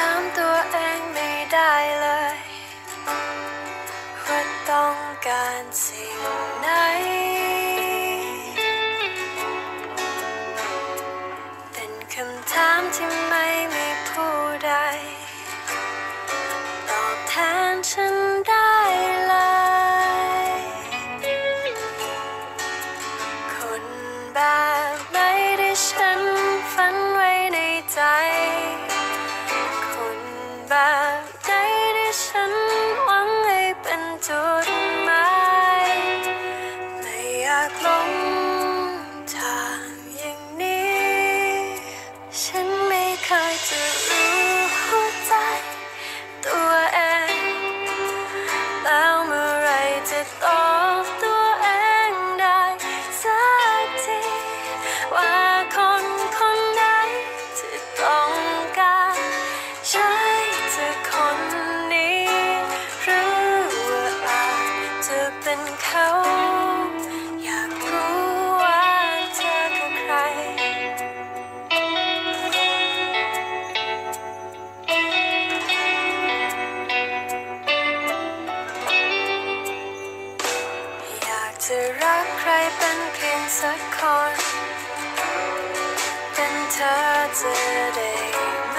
tanto. แบบใจที่ฉันหวังให้เป็นตัว จะรักใครเป็นเพียงสักคน เป็นเธอจะได้ไหม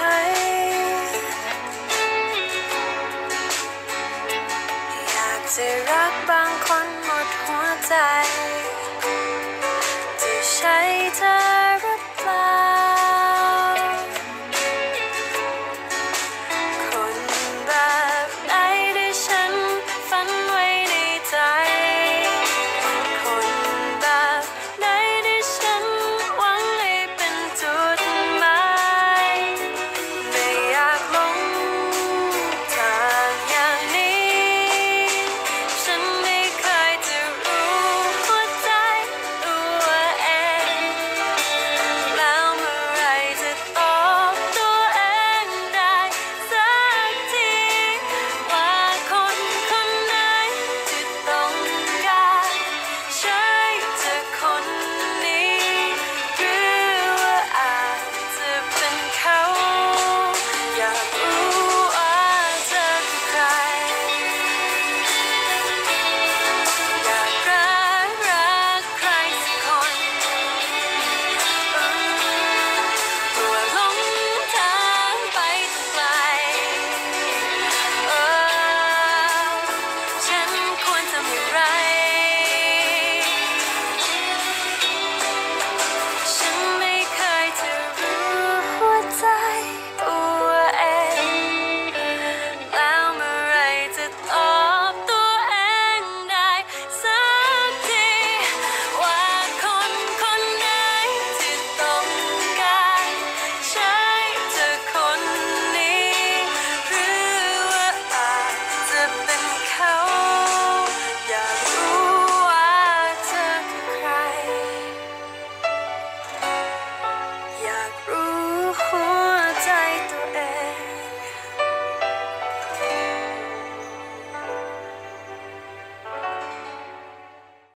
อยากจะรักบางคนหมดหัวใจ จะใช้เธอ